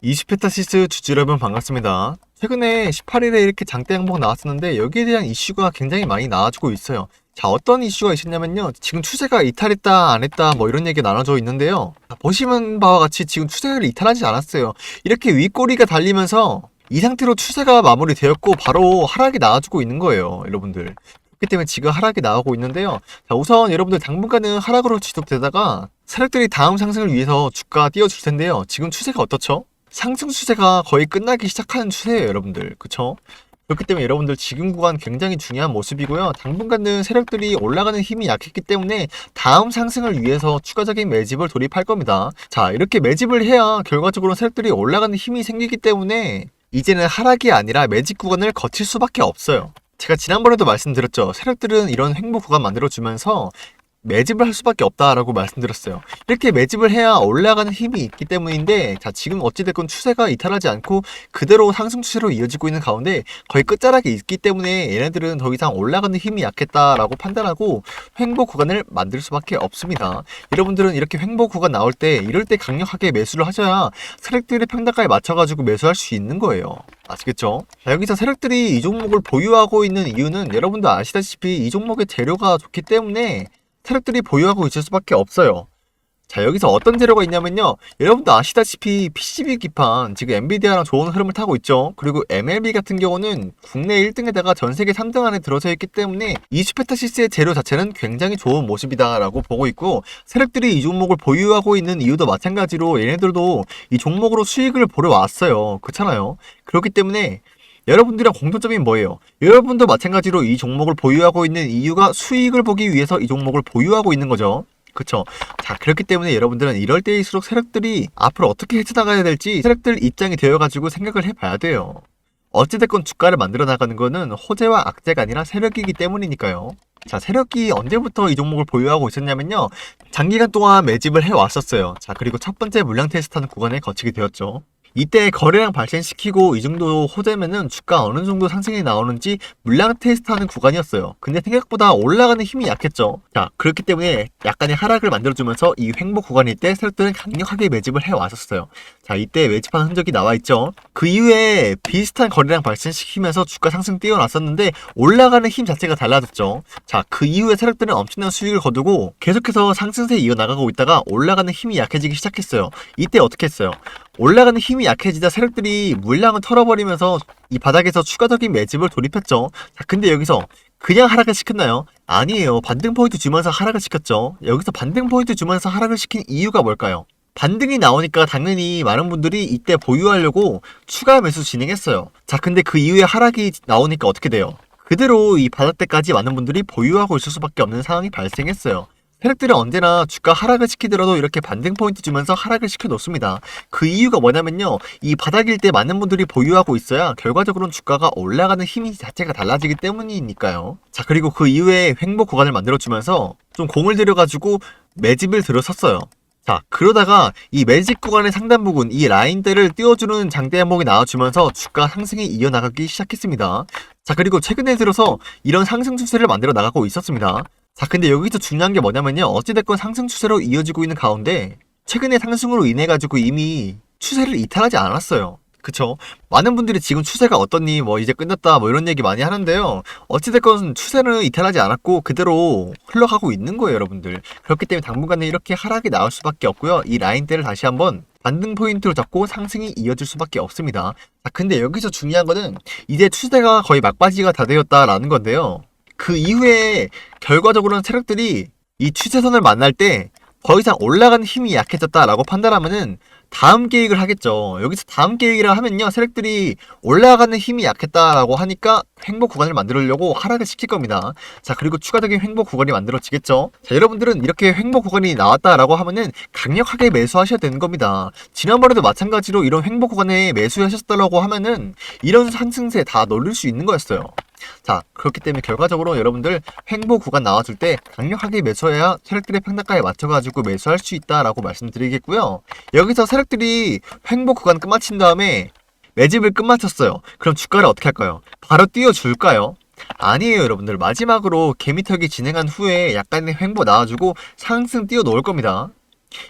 이슈페타시스 주주 여러분 반갑습니다. 최근에 18일에 이렇게 장대 양봉 나왔었는데 여기에 대한 이슈가 굉장히 많이 나와주고 있어요. 자, 어떤 이슈가 있었냐면요. 지금 추세가 이탈했다, 안 했다, 뭐 이런 얘기 나눠져 있는데요. 자, 보시는 바와 같이 지금 추세를 이탈하지 않았어요. 이렇게 윗꼬리가 달리면서 이 상태로 추세가 마무리되었고 바로 하락이 나와주고 있는 거예요, 여러분들. 그렇기 때문에 지금 하락이 나오고 있는데요. 자, 우선 여러분들 당분간은 하락으로 지속되다가 세력들이 다음 상승을 위해서 주가 띄워줄 텐데요. 지금 추세가 어떻죠? 상승 추세가 거의 끝나기 시작하는 추세예요, 여러분들. 그쵸? 그렇기 때문에 여러분들 지금 구간 굉장히 중요한 모습이고요. 당분간은 세력들이 올라가는 힘이 약했기 때문에 다음 상승을 위해서 추가적인 매집을 돌입할 겁니다. 자, 이렇게 매집을 해야 결과적으로 세력들이 올라가는 힘이 생기기 때문에 이제는 하락이 아니라 매집 구간을 거칠 수밖에 없어요. 제가 지난번에도 말씀드렸죠. 세력들은 이런 횡보 구간 만들어주면서 매집을 할 수밖에 없다라고 말씀드렸어요. 이렇게 매집을 해야 올라가는 힘이 있기 때문인데, 자, 지금 어찌됐건 추세가 이탈하지 않고 그대로 상승 추세로 이어지고 있는 가운데 거의 끝자락에 있기 때문에 얘네들은 더 이상 올라가는 힘이 약했다라고 판단하고 횡보 구간을 만들 수밖에 없습니다. 여러분들은 이렇게 횡보 구간 나올 때 이럴 때 강력하게 매수를 하셔야 세력들의 평단가에 맞춰가지고 매수할 수 있는 거예요. 아시겠죠? 자, 여기서 세력들이 이 종목을 보유하고 있는 이유는 여러분도 아시다시피 이 종목의 재료가 좋기 때문에 세력들이 보유하고 있을 수밖에 없어요. 자, 여기서 어떤 재료가 있냐면요. 여러분도 아시다시피 PCB 기판, 지금 엔비디아랑 좋은 흐름을 타고 있죠. 그리고 MLB 같은 경우는 국내 1등에다가 전 세계 3등 안에 들어서 있기 때문에 이 슈페타시스의 재료 자체는 굉장히 좋은 모습이다 라고 보고 있고, 세력들이 이 종목을 보유하고 있는 이유도 마찬가지로 얘네들도 이 종목으로 수익을 보러 왔어요. 그렇잖아요. 그렇기 때문에 여러분들이랑 공통점이 뭐예요? 여러분도 마찬가지로 이 종목을 보유하고 있는 이유가 수익을 보기 위해서 이 종목을 보유하고 있는 거죠. 그쵸? 자, 그렇기 때문에 여러분들은 이럴 때일수록 세력들이 앞으로 어떻게 헤쳐나가야 될지 세력들 입장이 되어가지고 생각을 해봐야 돼요. 어찌됐건 주가를 만들어 나가는 거는 호재와 악재가 아니라 세력이기 때문이니까요. 자, 세력이 언제부터 이 종목을 보유하고 있었냐면요. 장기간 동안 매집을 해왔었어요. 자, 그리고 첫 번째 물량 테스트하는 구간에 거치게 되었죠. 이때 거래량 발생시키고 이 정도 호재면은 주가 어느 정도 상승이 나오는지 물량 테스트하는 구간이었어요. 근데 생각보다 올라가는 힘이 약했죠. 자, 그렇기 때문에 약간의 하락을 만들어주면서 이 횡보 구간일 때 세력들은 강력하게 매집을 해왔었어요. 자, 이때 매집한 흔적이 나와 있죠. 그 이후에 비슷한 거래량 발생시키면서 주가 상승 뛰어났었는데 올라가는 힘 자체가 달라졌죠. 자, 그 이후에 세력들은 엄청난 수익을 거두고 계속해서 상승세 이어나가고 있다가 올라가는 힘이 약해지기 시작했어요. 이때 어떻게 했어요? 올라가는 힘이 약해지자 세력들이 물량을 털어버리면서 이 바닥에서 추가적인 매집을 돌입했죠. 자, 근데 여기서 그냥 하락을 시켰나요? 아니에요. 반등 포인트 주면서 하락을 시켰죠. 여기서 반등 포인트 주면서 하락을 시킨 이유가 뭘까요? 반등이 나오니까 당연히 많은 분들이 이때 보유하려고 추가 매수 진행했어요. 자, 근데 그 이후에 하락이 나오니까 어떻게 돼요? 그대로 이 바닥대까지 많은 분들이 보유하고 있을 수밖에 없는 상황이 발생했어요. 세력들은 언제나 주가 하락을 시키더라도 이렇게 반등 포인트 주면서 하락을 시켜 놓습니다. 그 이유가 뭐냐면요. 이 바닥일 때 많은 분들이 보유하고 있어야 결과적으로는 주가가 올라가는 힘이 자체가 달라지기 때문이니까요. 자, 그리고 그 이후에 횡보 구간을 만들어 주면서 좀 공을 들여 가지고 매집을 들어섰어요. 자, 그러다가 이 매직 구간의 상단 부분, 이 라인대를 띄워주는 장대 한목이 나와주면서 주가 상승이 이어나가기 시작했습니다. 자, 그리고 최근에 들어서 이런 상승 추세를 만들어 나가고 있었습니다. 자, 근데 여기서 중요한 게 뭐냐면요. 어찌됐건 상승 추세로 이어지고 있는 가운데 최근의 상승으로 인해 가지고 이미 추세를 이탈하지 않았어요. 그쵸? 많은 분들이 지금 추세가 어떻니, 뭐 이제 끝났다, 뭐 이런 얘기 많이 하는데요. 어찌됐건 추세는 이탈하지 않았고 그대로 흘러가고 있는 거예요, 여러분들. 그렇기 때문에 당분간은 이렇게 하락이 나올 수밖에 없고요. 이 라인대를 다시 한번 반등 포인트로 잡고 상승이 이어질 수밖에 없습니다. 자, 근데 여기서 중요한 거는 이제 추세가 거의 막바지가 다 되었다라는 건데요. 그 이후에 결과적으로는 세력들이 이 추세선을 만날 때 더 이상 올라가는 힘이 약해졌다라고 판단하면은 다음 계획을 하겠죠. 여기서 다음 계획이라 하면요. 세력들이 올라가는 힘이 약했다라고 하니까 횡보 구간을 만들려고 하락을 시킬 겁니다. 자, 그리고 추가적인 횡보 구간이 만들어지겠죠. 자, 여러분들은 이렇게 횡보 구간이 나왔다라고 하면은 강력하게 매수하셔야 되는 겁니다. 지난번에도 마찬가지로 이런 횡보 구간에 매수하셨다라고 하면은 이런 상승세 다 노릴 수 있는 거였어요. 자, 그렇기 때문에 결과적으로 여러분들 횡보 구간 나왔을 때 강력하게 매수해야 세력들의 평단가에 맞춰가지고 매수할 수 있다라고 말씀드리겠고요. 여기서 세력들이 횡보 구간 끝마친 다음에 매집을 끝마쳤어요. 그럼 주가를 어떻게 할까요? 바로 띄워줄까요? 아니에요, 여러분들. 마지막으로 개미털기 진행한 후에 약간의 횡보 나와주고 상승 띄워 놓을 겁니다.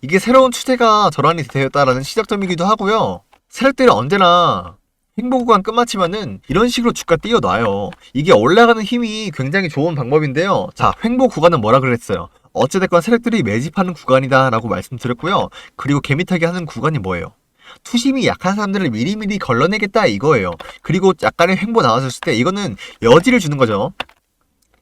이게 새로운 추세가 전환이 되었다라는 시작점이기도 하고요. 세력들이 언제나 행보 구간 끝마치면은 이런 식으로 주가 띄어놔요. 이게 올라가는 힘이 굉장히 좋은 방법인데요. 자, 횡보 구간은 뭐라 그랬어요? 어찌됐건 세력들이 매집하는 구간이다 라고 말씀드렸고요. 그리고 개미타기 하는 구간이 뭐예요? 투심이 약한 사람들을 미리미리 걸러내겠다 이거예요. 그리고 약간의 횡보 나왔을 때 이거는 여지를 주는 거죠.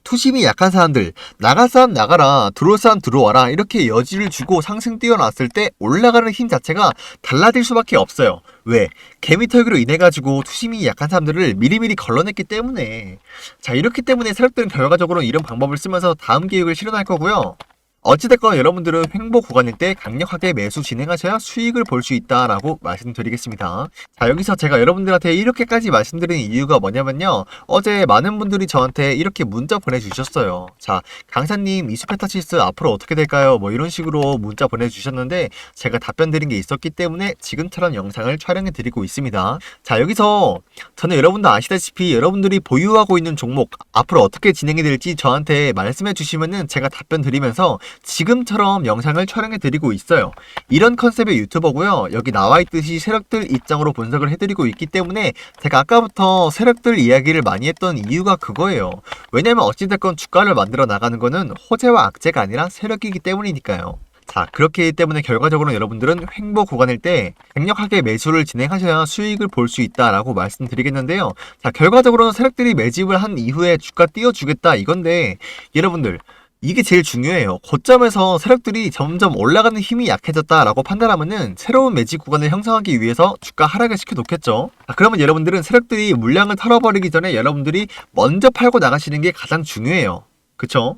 투심이 약한 사람들 나갈 사람 나가라 들어올 사람 들어와라 이렇게 여지를 주고 상승 뛰어났을 때 올라가는 힘 자체가 달라질 수밖에 없어요 왜? 개미털기로 인해 가지고 투심이 약한 사람들을 미리미리 걸러냈기 때문에 자 이렇기 때문에 세력들은 결과적으로 이런 방법을 쓰면서 다음 계획을 실현할 거고요 어찌됐건 여러분들은 횡보 구간일 때 강력하게 매수 진행하셔야 수익을 볼 수 있다라고 말씀드리겠습니다. 자, 여기서 제가 여러분들한테 이렇게까지 말씀드리는 이유가 뭐냐면요. 어제 많은 분들이 저한테 이렇게 문자 보내주셨어요. 자, 강사님, 이수페타치스 앞으로 어떻게 될까요? 뭐 이런 식으로 문자 보내주셨는데 제가 답변 드린 게 있었기 때문에 지금처럼 영상을 촬영해 드리고 있습니다. 자, 여기서 저는 여러분도 아시다시피 여러분들이 보유하고 있는 종목 앞으로 어떻게 진행이 될지 저한테 말씀해 주시면은 제가 답변 드리면서 지금처럼 영상을 촬영해 드리고 있어요. 이런 컨셉의 유튜버고요. 여기 나와 있듯이 세력들 입장으로 분석을 해드리고 있기 때문에 제가 아까부터 세력들 이야기를 많이 했던 이유가 그거예요. 왜냐면 어찌됐건 주가를 만들어 나가는 거는 호재와 악재가 아니라 세력이기 때문이니까요. 자, 그렇기 때문에 결과적으로 여러분들은 횡보 구간일 때 강력하게 매수를 진행하셔야 수익을 볼 수 있다라고 말씀드리겠는데요. 자, 결과적으로는 세력들이 매집을 한 이후에 주가 띄워주겠다 이건데 여러분들 이게 제일 중요해요. 고점에서 세력들이 점점 올라가는 힘이 약해졌다라고 판단하면은 새로운 매직 구간을 형성하기 위해서 주가 하락을 시켜 놓겠죠. 아, 그러면 여러분들은 세력들이 물량을 털어버리기 전에 여러분들이 먼저 팔고 나가시는 게 가장 중요해요. 그쵸?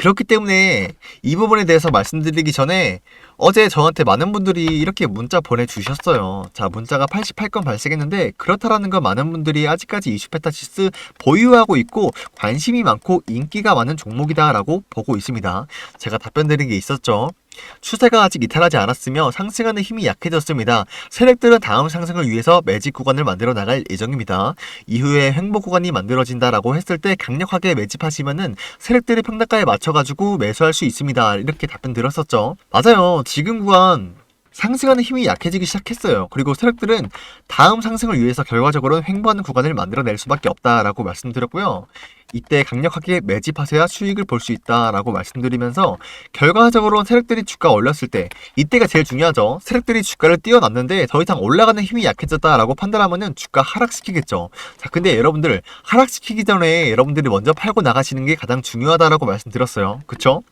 그렇기 때문에 이 부분에 대해서 말씀드리기 전에 어제 저한테 많은 분들이 이렇게 문자 보내주셨어요. 자, 문자가 88건 발생했는데 그렇다라는 건 많은 분들이 아직까지 이슈페타시스 보유하고 있고 관심이 많고 인기가 많은 종목이다라고 보고 있습니다. 제가 답변 드린 게 있었죠. 추세가 아직 이탈하지 않았으며 상승하는 힘이 약해졌습니다. 세력들은 다음 상승을 위해서 매직 구간을 만들어 나갈 예정입니다. 이후에 횡보 구간이 만들어진다라고 했을 때 강력하게 매집하시면은 세력들의 평단가에 맞춰가지고 매수할 수 있습니다. 이렇게 답변 드렸었죠. 맞아요. 지금 구간 상승하는 힘이 약해지기 시작했어요. 그리고 세력들은 다음 상승을 위해서 결과적으로 횡보하는 구간을 만들어낼 수밖에 없다라고 말씀드렸고요. 이때 강력하게 매집하셔야 수익을 볼 수 있다라고 말씀드리면서 결과적으로 세력들이 주가 올렸을 때 이때가 제일 중요하죠. 세력들이 주가를 띄워놨는데 더 이상 올라가는 힘이 약해졌다라고 판단하면은 주가 하락시키겠죠. 자, 근데 여러분들 하락시키기 전에 여러분들이 먼저 팔고 나가시는 게 가장 중요하다라고 말씀드렸어요. 그쵸?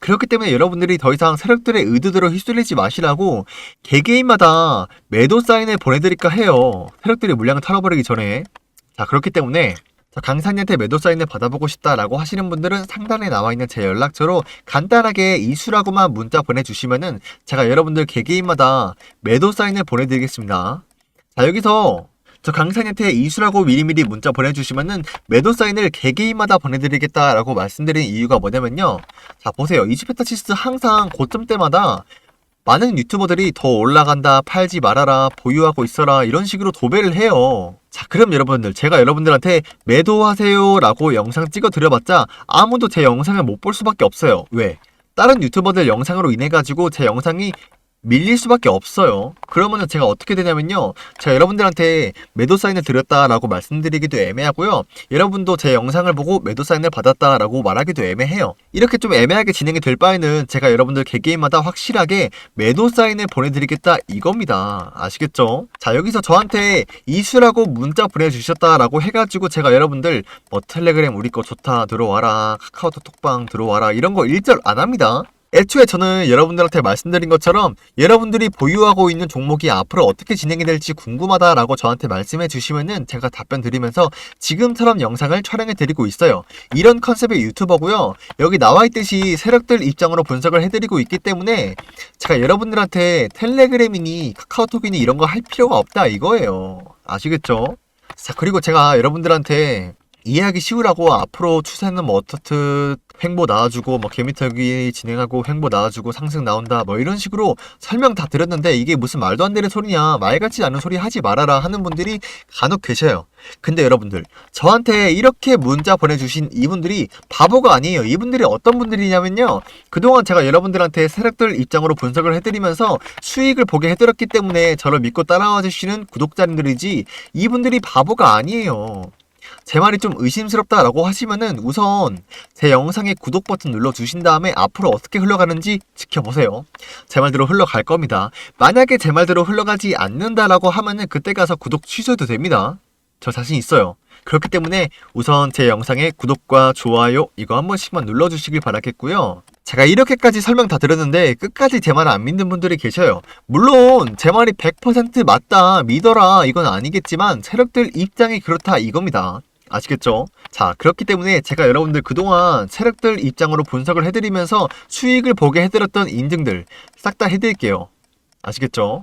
그렇기 때문에 여러분들이 더 이상 세력들의 의도대로 휘둘리지 마시라고 개개인마다 매도 사인을 보내드릴까 해요. 세력들이 물량을 털어버리기 전에. 자, 그렇기 때문에 강사님한테 매도 사인을 받아보고 싶다라고 하시는 분들은 상단에 나와 있는 제 연락처로 간단하게 이수라고만 문자 보내주시면은 제가 여러분들 개개인마다 매도 사인을 보내드리겠습니다. 자, 여기서 저 강사님한테 이수라고 미리미리 문자 보내주시면은 매도 사인을 개개인마다 보내드리겠다라고 말씀드린 이유가 뭐냐면요. 자, 보세요. 이지페타치스 항상 고점 때마다 많은 유튜버들이 더 올라간다, 팔지 말아라, 보유하고 있어라, 이런 식으로 도배를 해요. 자, 그럼 여러분들, 제가 여러분들한테 매도하세요 라고 영상 찍어 드려봤자 아무도 제 영상을 못 볼 수밖에 없어요. 왜? 다른 유튜버들 영상으로 인해 가지고 제 영상이 밀릴 수밖에 없어요. 그러면은 제가 어떻게 되냐면요. 제가 여러분들한테 매도 사인을 드렸다라고 말씀드리기도 애매하고요. 여러분도 제 영상을 보고 매도 사인을 받았다라고 말하기도 애매해요. 이렇게 좀 애매하게 진행이 될 바에는 제가 여러분들 개개인마다 확실하게 매도 사인을 보내드리겠다 이겁니다. 아시겠죠? 자, 여기서 저한테 이수라고 문자 보내주셨다라고 해가지고 제가 여러분들 뭐 텔레그램 우리 거 좋다 들어와라 카카오톡 톡방 들어와라 이런 거 일절 안 합니다. 애초에 저는 여러분들한테 말씀드린 것처럼 여러분들이 보유하고 있는 종목이 앞으로 어떻게 진행이 될지 궁금하다라고 저한테 말씀해 주시면은 제가 답변 드리면서 지금처럼 영상을 촬영해 드리고 있어요. 이런 컨셉의 유튜버고요. 여기 나와 있듯이 세력들 입장으로 분석을 해드리고 있기 때문에 제가 여러분들한테 텔레그램이니 카카오톡이니 이런 거 할 필요가 없다 이거예요. 아시겠죠? 자, 그리고 제가 여러분들한테 이해하기 쉬우라고 앞으로 추세는 뭐 어떻듯 횡보 나와주고 뭐 개미털기 진행하고 횡보 나와주고 상승 나온다 뭐 이런 식으로 설명 다 드렸는데 이게 무슨 말도 안 되는 소리냐 말 같지 않은 소리 하지 말아라 하는 분들이 간혹 계셔요. 근데 여러분들 저한테 이렇게 문자 보내주신 이분들이 바보가 아니에요. 이분들이 어떤 분들이냐면요. 그동안 제가 여러분들한테 세력들 입장으로 분석을 해드리면서 수익을 보게 해드렸기 때문에 저를 믿고 따라와 주시는 구독자님들이지 이분들이 바보가 아니에요. 제 말이 좀 의심스럽다라고 하시면은 우선 제 영상에 구독 버튼 눌러 주신 다음에 앞으로 어떻게 흘러가는지 지켜보세요. 제 말대로 흘러갈 겁니다. 만약에 제 말대로 흘러가지 않는다라고 하면은 그때 가서 구독 취소해도 됩니다. 저 자신 있어요. 그렇기 때문에 우선 제 영상에 구독과 좋아요 이거 한 번씩만 눌러주시길 바라겠고요. 제가 이렇게까지 설명 다 드렸는데 끝까지 제 말을 안 믿는 분들이 계셔요. 물론 제 말이 100% 맞다 믿어라 이건 아니겠지만 세력들 입장이 그렇다 이겁니다. 아시겠죠? 자, 그렇기 때문에 제가 여러분들 그동안 세력들 입장으로 분석을 해드리면서 수익을 보게 해드렸던 인증들 싹 다 해드릴게요. 아시겠죠?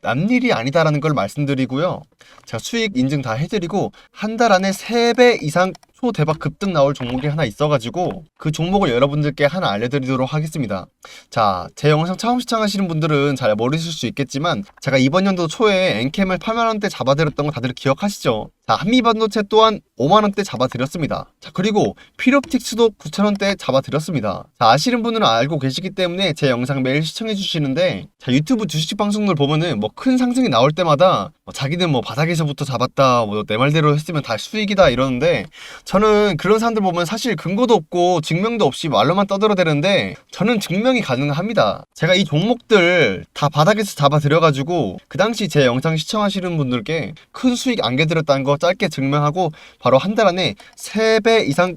남 일이 아니다라는 걸 말씀드리고요. 제가 수익 인증 다 해드리고 한 달 안에 3배 이상 초대박 급등 나올 종목이 하나 있어가지고 그 종목을 여러분들께 하나 알려드리도록 하겠습니다. 자, 제 영상 처음 시청하시는 분들은 잘 모르실 수 있겠지만 제가 이번 연도 초에 엔캠을 8만원대 잡아드렸던 거 다들 기억하시죠? 자, 한미반도체 또한 5만원대 잡아드렸습니다. 자, 그리고 피롭틱스도 9천원대 잡아드렸습니다. 자, 아시는 분들은 알고 계시기 때문에 제 영상 매일 시청해주시는데 자, 유튜브 주식 방송들 보면은 뭐큰 상승이 나올 때마다 뭐 자기는 뭐 바닥에서부터 잡았다, 뭐 내 말대로 했으면 다 수익이다 이러는데 저는 그런 사람들 보면 사실 근거도 없고 증명도 없이 말로만 떠들어대는데 저는 증명이 가능합니다. 제가 이 종목들 다 바닥에서 잡아드려가지고 그 당시 제 영상 시청하시는 분들께 큰 수익 안겨드렸다는 거 짧게 증명하고 바로 한 달 안에 3배 이상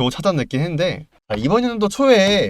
겨우 찾아냈긴 했는데 자, 이번 연도 초에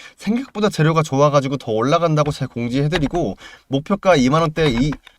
생각보다 재료가 좋아가지고 더 올라간다고 제가 공지해드리고 목표가 2만원대 이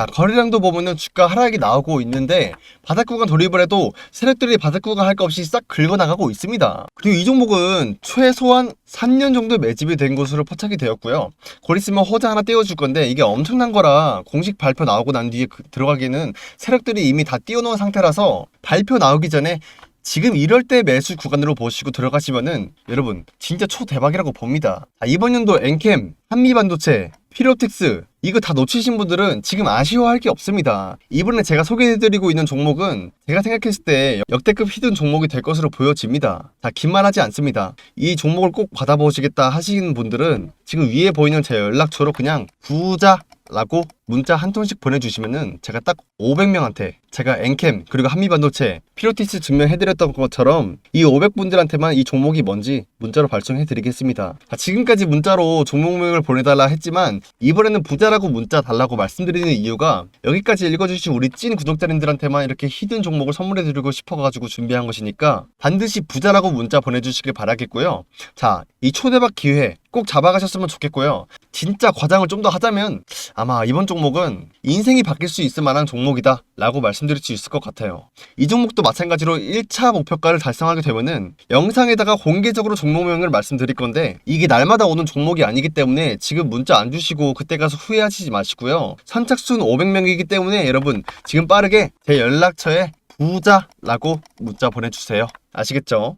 자, 거래량도 보면은 주가 하락이 나오고 있는데 바닥 구간 돌입을 해도 세력들이 바닥 구간 할 것 없이 싹 긁어나가고 있습니다. 그리고 이 종목은 최소한 3년 정도 매집이 된 것으로 포착이 되었고요. 곧 있으면 호재 하나 띄워줄 건데 이게 엄청난 거라 공식 발표 나오고 난 뒤에 그- 들어가기에는 세력들이 이미 다 띄워놓은 상태라서 발표 나오기 전에 지금 이럴 때 매수 구간으로 보시고 들어가시면은 여러분 진짜 초대박이라고 봅니다. 자, 이번 연도 엔캠, 한미반도체, 피로텍스 이거 다 놓치신 분들은 지금 아쉬워할 게 없습니다. 이번에 제가 소개해드리고 있는 종목은 제가 생각했을 때 역대급 히든 종목이 될 것으로 보여집니다. 자, 긴말 하지 않습니다. 이 종목을 꼭 받아보시겠다 하시는 분들은 지금 위에 보이는 제 연락처로 그냥 부자 라고 문자 한 통씩 보내주시면은 제가 딱 500명한테 제가 엔캠 그리고 한미반도체 피로티스 증명해드렸던 것처럼 이 500분들한테만 이 종목이 뭔지 문자로 발송해드리겠습니다. 자, 지금까지 문자로 종목명을 보내달라 했지만 이번에는 부자라고 문자 달라고 말씀드리는 이유가 여기까지 읽어주신 우리 찐 구독자님들한테만 이렇게 히든 종목을 선물해드리고 싶어가지고 준비한 것이니까 반드시 부자라고 문자 보내주시길 바라겠고요. 자, 이 초대박 기회 꼭 잡아가셨으면 좋겠고요. 진짜 과장을 좀 더 하자면 아마 이번 종목은 인생이 바뀔 수 있을 만한 종목이다 라고 말씀드릴 수 있을 것 같아요. 이 종목도 마찬가지로 1차 목표가를 달성하게 되면은 영상에다가 공개적으로 종목명을 말씀드릴 건데 이게 날마다 오는 종목이 아니기 때문에 지금 문자 안 주 시고 그때 가서 후회하시지 마시고요. 선착순 500명이기 때문에 여러분 지금 빠르게 제 연락처에 부자라고 문자 보내주세요. 아시겠죠?